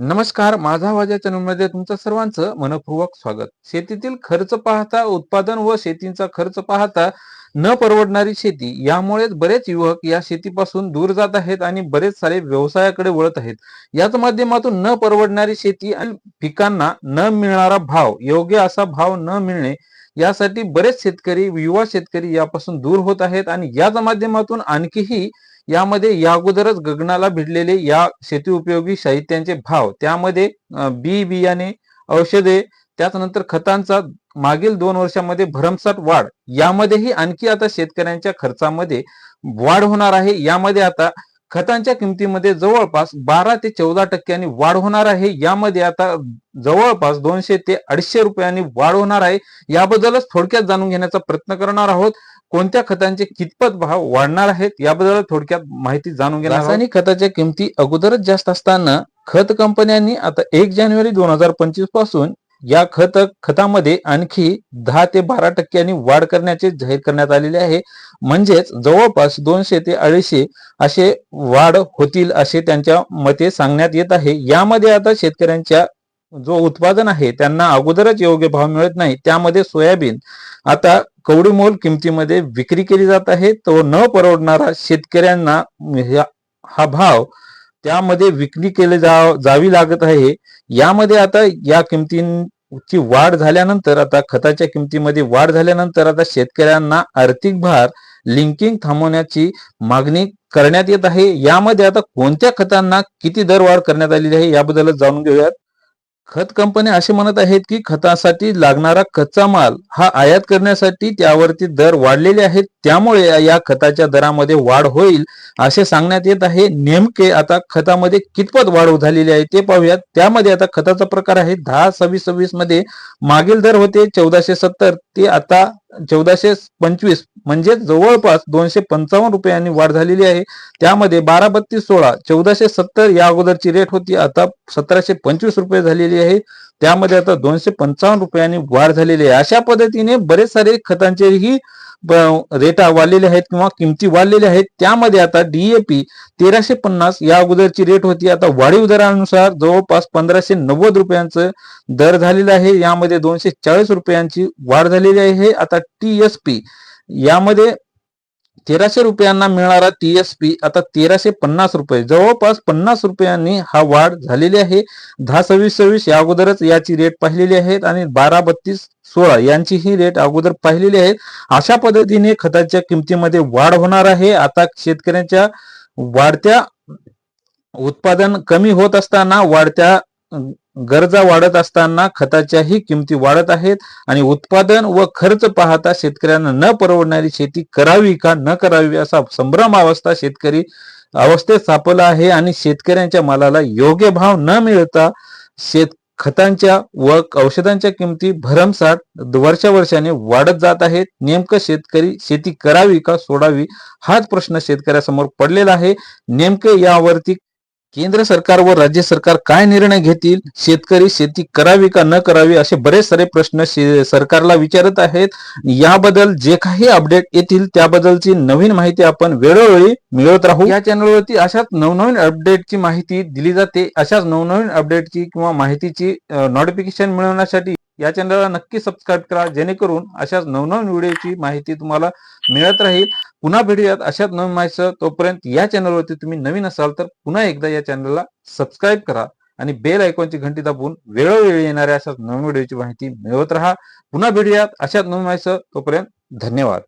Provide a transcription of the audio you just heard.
नमस्कार माझा माझ्या चॅनलमध्ये तुमचं सर्वांचं मनपूर्वक स्वागत. शेतीतील खर्च पाहता उत्पादन व शेतीचा खर्च पाहता न परवडणारी शेती यामुळेच बरेच युवक या शेतीपासून दूर जात आहेत आणि बरेच सारे व्यवसायाकडे वळत आहेत. याच माध्यमातून न परवडणारी शेती आणि पिकांना न मिळणारा भाव योग्य असा भाव न मिळणे यासाठी बरेच शेतकरी युवा शेतकरी यापासून दूर होत आहेत आणि याच माध्यमातून आणखीही यामध्ये या अगोदरच गगनाला भिडलेले या शेती उपयोगी साहित्यांचे भाव त्यामध्ये बी बियाणे औषधे त्याचनंतर खतांचा मागील दोन वर्षामध्ये भरमसाट वाढ यामध्येही आणखी आता शेतकऱ्यांच्या खर्चामध्ये वाढ होणार आहे. यामध्ये आता खतांच्या किमतीमध्ये जवळपास बारा ते चौदा टक्क्यांनी वाढ होणार आहे. यामध्ये आता जवळपास दोनशे ते अडीचशे रुपयांनी वाढ होणार आहे. याबद्दलच थोडक्यात जाणून घेण्याचा प्रयत्न करणार आहोत. कोणत्या खतांचे कितपत भाव वाढणार आहेत याबद्दल थोडक्यात माहिती जाणून घेणार रासायनिक खताच्या किमती अगोदरच जास्त असताना खत कंपन्यांनी आता एक जानेवारी दोन हजार पंचवीसपासून या खत खतामध्ये आणखी दहा ते बारा टक्क्यांनी वाढ करण्याचे जाहीर करण्यात आलेले आहे. म्हणजेच जवळपास दोनशे ते अडीचशे असे वाढ होतील असे त्यांच्या मते सांगण्यात येत आहे. यामध्ये आता शेतकऱ्यांच्या जो उत्पादन आहे त्यांना अगोदरच योग्य भाव मिळत नाही. त्यामध्ये सोयाबीन आता कवडीमोल किमतीमध्ये विक्री केली जात आहे. तो न परवडणारा शेतकऱ्यांना ह्या- हा भाव त्यामध्ये विक्री केले जा जावी लागत आहे. यामध्ये आता या ती वाढ झाल्यानंतर आता खताच्या किमतीमध्ये वाढ झाल्यानंतर आता शेतकऱ्यांना आर्थिक भार लिंकिंग थांबवण्याची मागणी करण्यात येत आहे. यामध्ये आता कोणत्या खतांना किती दरवाढ करण्यात आलेली आहे याबद्दल जाणून घेऊयात. खत कंपन्या असे म्हणत आहेत की खतासाठी लागणारा कच्चा माल हा आयात करण्यासाठी त्यावरती दर वाढलेले आहेत. त्यामुळे या खताच्या दरामध्ये वाढ होईल असे सांगण्यात येत आहे. नेमके आता खतामध्ये कितपत वाढ झालेली आहे ते पाहूयात. त्यामध्ये आता खताचा प्रकार आहे. दहा सव्वीस सव्वीसमध्ये मागील दर होते चौदाशे सत्तर. ते आता चौदाशे पंचवीस म्हणजे जवळपास दोनशे पंचावन्न रुपयांनी वाढ झालेली आहे. त्यामध्ये बारा बत्तीस सोळा चौदाशे सत्तर या अगोदरची रेट होती. आता सतराशे पंचवीस रुपये झालेली आहे. त्यामध्ये आता दोनशे पंचावन्न रुपयांनी वाढ झालेली आहे. अशा पद्धतीने बरेच सारे खतांचेही रेटा वाढलेले आहेत किंवा किमती वाढलेल्या आहेत. त्यामध्ये आता डीएपी तेराशे पन्नास या अगोदरची रेट होती. आता वाढीव दरानुसार जवळपास पंधराशे नव्वद रुपयांचं दर झालेलं आहे. यामध्ये दोनशे चाळीस रुपयांची वाढ झालेली आहे. आता टी एस पी यामध्ये तेराशे रुपयांना मिळणारा टी एस पी आता तेराशे पन्नास रुपये. जवळपास पन्नास रुपयांनी हा वाढ झालेली आहे. दहा सव्वीस सव्वीस या अगोदरच याची रेट पाहिलेली आहेत आणि बारा बत्तीस सोळा यांची ही रेट अगोदर पाहिलेली आहेत. अशा पद्धतीने खताच्या किमतीमध्ये वाढ होणार आहे. आता शेतकऱ्यांच्या वाढत्या उत्पादन कमी होत असताना वाढत्या गरजा वाढत असताना खताच्याही किमती वाढत आहेत आणि उत्पादन व खर्च पाहता शेतकऱ्यांना न परवडणारी शेती करावी का न करावी असा संभ्रम अवस्था शेतकरी अवस्थेत सापडला आहे आणि शेतकऱ्यांच्या मालाला योग्य भाव न मिळता शेत खतांच्या व औषधांच्या किमती भरमसाठ वर्षा वर्षाने वाढत जात आहेत. नेमकं शेतकरी शेती करावी का सोडावी हाच प्रश्न शेतकऱ्यासमोर पडलेला आहे. नेमके यावरती केंद्र सरकार व राज्य सरकार काय निर्णय घेतील? शेतकरी शेती करावी का न करावी असे बरेच सारे प्रश्न शे- सरकारला विचारत आहेत. याबद्दल जे काही अपडेट येतील त्याबद्दलची नवीन माहिती आपण वेळोवेळी मिळवत राहू. या चॅनलवरती अशाच नवनवीन अपडेटची माहिती दिली जाते. अशाच नवनवीन अपडेटची किंवा माहितीची नोटिफिकेशन मिळवण्यासाठी या चॅनलला नक्की सबस्क्राईब करा जेणेकरून अशाच नवनवीन व्हिडिओची माहिती तुम्हाला मिळत राहील. पुन्हा भेटूयात अशाच नवीन माहिती तोपर्यंत या चॅनलवरती तुम्ही नवीन असाल तर पुन्हा एकदा या चॅनलला सबस्क्राईब करा आणि बेल आयकॉनची घंटी दाबून वेळोवेळी येणाऱ्या अशाच नवीन व्हिडिओची माहिती मिळवत राहा. पुन्हा भेटूयात अशाच नवीन माहिती तोपर्यंत धन्यवाद.